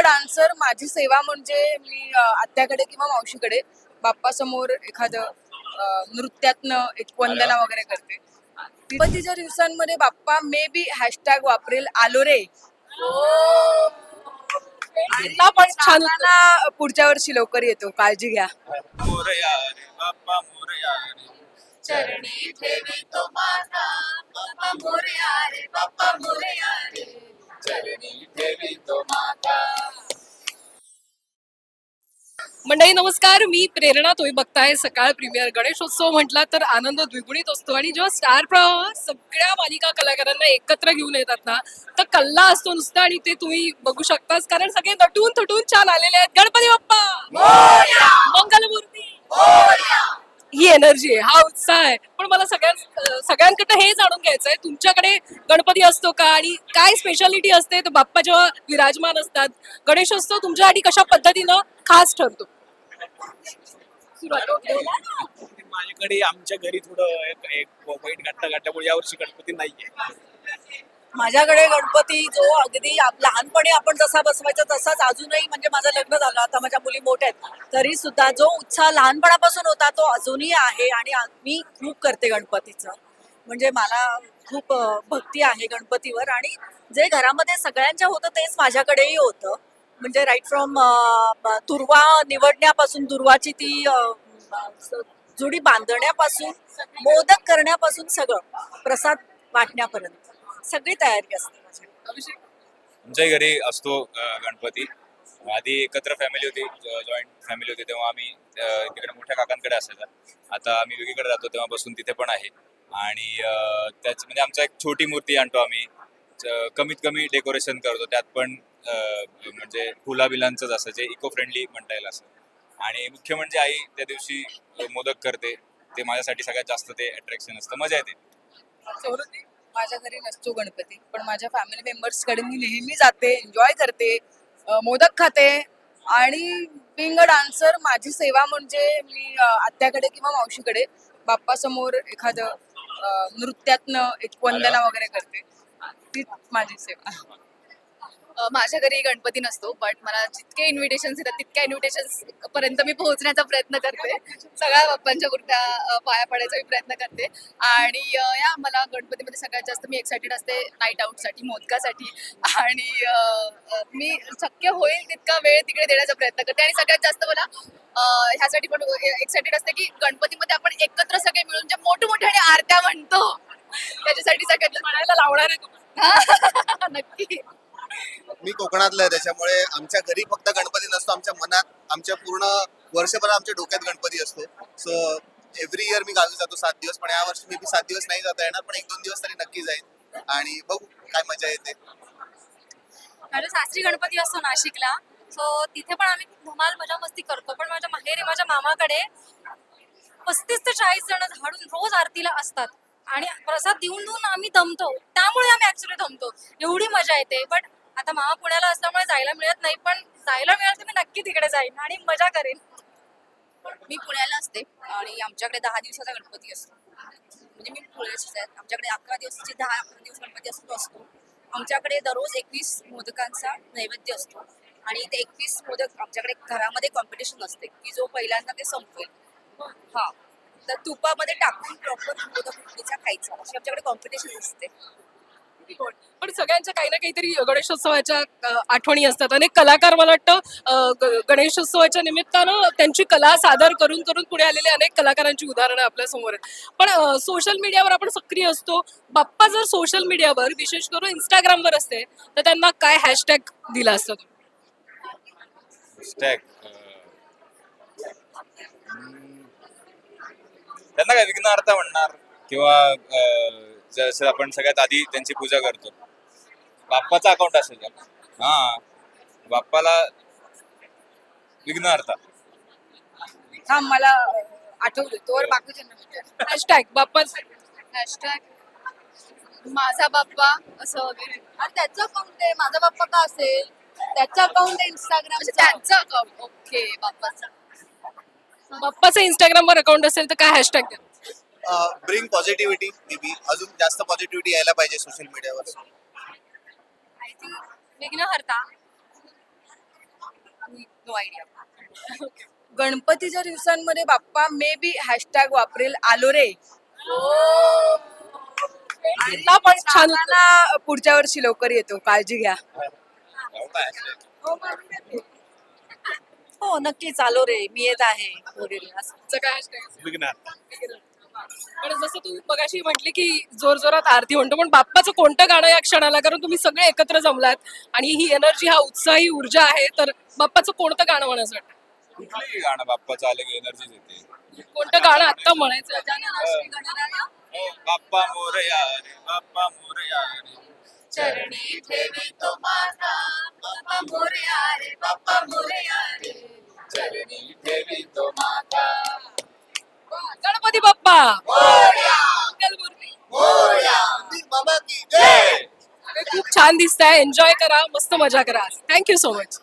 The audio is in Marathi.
डान्सर माझी सेवा म्हणजे मी अ, आत्याकडे किंवा मावशीकडे बाप्पा समोर एखादं अ, नृत्यातनं एक वंदना वगैरे करते. गणपतीच्या दिवसांमध्ये बाप्पा मे बी हॅशटॅग वापरेल आलो रे. पण छान पुढच्या वर्षी लवकर येतो काळजी घ्या. मोरया रे बाप्पा मोरया रे. चरणी ठेवी तो माझा. बाप्पा मोरया रे बाप्पा मोरया रे. चरणी ठेवी तो माझा मंडळी नमस्कार. मी प्रेरणा तुम्ही बघताय सकाळ प्रीमियर गणेशोत्सव म्हटला तर आनंद द्विगुणित असतो आणि जेव्हा स्टार प्रवाह सगळ्या मालिका कलाकारांना एकत्र घेऊन येतात ना तर कल्ला असतो नुसता आणि ते तुम्ही बघू शकताच कारण सगळे नटून थटून छान आलेले आहेत. गणपती बाप्पा! मंगलमूर्ती! ही एनर्जी आहे हा उत्साह आहे. पण मला सगळ्यां सगळ्यांकडनं हे जाणून घ्यायचं आहे तुमच्याकडे गणपती असतो का आणि काय स्पेशालिटी असते? तर बाप्पा जेव्हा विराजमान असतात गणेशोत्सव तुमच्यासाठी कशा पद्धतीनं खास ठरतो. माझ्याकडे आमच्या घरी थोडं एक एक वाईट घटना घडल्यामुळे यावर्षी गणपती नाहीये. माझ्याकडे गणपती जो अगदी आप- लहानपणी आपण जसा बसवायचा तसाच अजूनही म्हणजे माझं लग्न झालं. आता माझ्या मुली मोठ्या आहेत. तरी सुद्धा जो उत्साह लहानपणापासून होता तो अजूनही आहे आणि आ- मी खूप करते गणपतीचं. म्हणजे मला खूप अ, भक्ती आहे गणपतीवर आणि जे घरामध्ये सगळ्यांच्या होतं तेच माझ्याकडेही होतं. म्हणजे राईट फ्रॉम दुर्वा निवडण्यापासून दुर्वाची ती जुडी बांधण्यापासून मोदक करण्यापासून सगळं प्रसाद वाटण्यापर्यंत. सगळी तयारी असते आमच्याही घरी असतो गणपती. आधी एकत्र फॅमिली होती जॉईंट फॅमिली होती तेव्हा आम्ही तिकडे मोठ्या काकांकडे असायचा. आता आम्ही वेगळीकडे राहतो तेव्हापासून तिथे पण आहे. आणि त्याच म्हणजे आमचा एक छोटी मूर्ती आणतो आम्ही. कमीत कमी डेकोरेशन करतो त्यात पण म्हणजे फुलाबिलांचंच असं जे इको फ्रेंडली म्हणता येईल असं. आणि मुख्य म्हणजे आई त्या दिवशी मोदक करते. ते माझ्यासाठी सगळ्यात जास्त ते अट्रॅक्शन असतं. मजा येते. माझ्या घरी नसतो गणपती पण माझ्या फॅमिली मेंबर्सकडे मी नेहमी जाते एन्जॉय करते मोदक खाते. आणि बिंग अ डान्सर माझी सेवा म्हणजे मी आत्याकडे किंवा मावशीकडे बाप्पा समोर एखादं नृत्यातनं एक वंदना वगैरे करते. तीच माझी सेवा. माझ्या घरी गणपती नसतो बट मला जितके इन्व्हिटेशन येतात तितक्या इन्व्हिटेशन पर्यंत मी पोहोचण्याचा प्रयत्न करते. सगळ्या बाप्पांच्या कुर्त्या पाया पडायचा मी प्रयत्न करते. आणि या मला गणपतीमध्ये सगळ्यात जास्त मी एक्सायटेड असते नाईट आउटसाठी मोदकासाठी. आणि मी शक्य होईल तितका वेळ तिकडे देण्याचा प्रयत्न करते. आणि सगळ्यात जास्त मला ह्यासाठी पण एक्सायटेड असते की गणपतीमध्ये आपण एकत्र सगळे मिळून ज्या मोठमोठ्याने आरत्या म्हणतो त्याच्यासाठी सगळ्यात म्हणायला लावणार आहे. नक्की. मी कोकणातलं आहे त्याच्यामुळे आमच्या घरी फक्त गणपती नसतो आमच्या मनात आमच्या पूर्ण वर्षभर आमच्या डोक्यात गणपती असतो. सो एव्हरी इयर मी गावी जातो सात दिवस पण यावर्षी मी बी सात दिवस नाही जाता येणार पण एक दोन दिवस तरी नक्की जाईल आणि बघू काय मजा येते. माझ्या सासरी गणपती असतो नाशिकला सो तिथे पण आम्ही धमाल मजा मस्ती करतो. पण माझ्या माहेरी माझ्या मामाकडे पस्तीस ते चाळीस जण झाडून रोज आरतीला असतात. आणि प्रसाद देऊन देऊन आम्ही दमतो. त्यामुळे आम्ही ऍक्च्युली दमतो. एवढी मजा येते. बट आता मामा पुण्याला असल्यामुळे जायला मिळत नाही पण जायला मिळेल तर मी नक्की तिकडे जाईन आणि मजा करेन. मी पुण्याला असते आणि आमच्याकडे दहा दिवसाचा गणपती असतो. म्हणजे मी पुण्याचीच आहे आमच्याकडे अकरा दिवसाची म्हणजे दहा अकरा दिवस गणपती असतो असतो. आमच्याकडे दररोज एकवीस मोदकांचा नैवेद्य असतो. आणि ते एकवीस मोदक आमच्याकडे घरामध्ये कॉम्पिटिशन असते की जो पहिल्यांदा ते संपवेल हा. तर तुपामध्ये टाकून प्रॉपर मोदक खायचा. अशी आमच्याकडे कॉम्पिटिशन असते. पण सगळ्यांच्या काही ना काहीतरी गणेशोत्सवाच्या आठवणी असतात. अनेक कलाकार मला वाटतं गणेशोत्सवाच्या निमित्तानं त्यांची कला सादर करून करून पुढे आलेले अनेक कलाकारांची उदाहरणं आपल्यासमोर आहेत. पण सोशल मीडियावर आपण सक्रिय असतो. बाप्पा जर सोशल मीडियावर विशेष करून इंस्टाग्रामवर असते तर त्यांना काय हॅशटॅग दिला असतं त्यांना काय विघ्नार्थ म्हणणार? किंवा जसं आपण सगळ्यात आधी त्यांची पूजा करतो. बाप्पाचा अकाउंट असेल? हा. बाप्पाला विघ्नहर्ता. हा मला आठवलं. तोवर बाकीच्यांना विचार. हॅशटॅग बाप्पा हॅशटॅग माझा बाप्पा असं वगैरे. आणि त्याचं अकाउंट आहे. माझा बाप्पा का असेल? त्याचं अकाउंट आहे इंस्टाग्राम त्यांचं अकाउंट ओके बाप्पाचं. बाप्पाचं. इंस्टाग्रामवर अकाउंट असेल तर काय हॅशटॅग द्या ब्रिंग पॉझिटिव्हिटी मे बी अजून जास्त पॉझिटिव्हिटी यायला पाहिजे सोशल मीडियावर I think Vighnaharta no idea गणपतीच्या दिवसांमध्ये बाप्पा मे बी हॅशटॅग वापरेल आलो रे. पण छान पुढच्या वर्षी लवकर येतो काळजी घ्या. हो नक्की चालो रे. मी येत आहे. वगैरे असं. काय? विघ्नात पण जसं तू मगाशी म्हटली की जोर जोरात आरती म्हणतो पण बाप्पाचं कोणतं गाणं या क्षणाला? कारण तुम्ही सगळे एकत्र जमलात आणि ही एनर्जी हा उत्साह ही ऊर्जा आहे तर बाप्पाचं कोणतं गाणं म्हणायचं वाटतं? कुठलंही गाणं बाप्पाचं आलं की एनर्जीच येते कोणतं गाणं आत्ता म्हणायचं? हो, बाप्पा मोरया रे बाप्पा मोरया रे. चरणी ठेवी तो बाप्पा. खूप छान दिसत आहे एन्जॉय करा. मस्त मजा करा. Thank you so much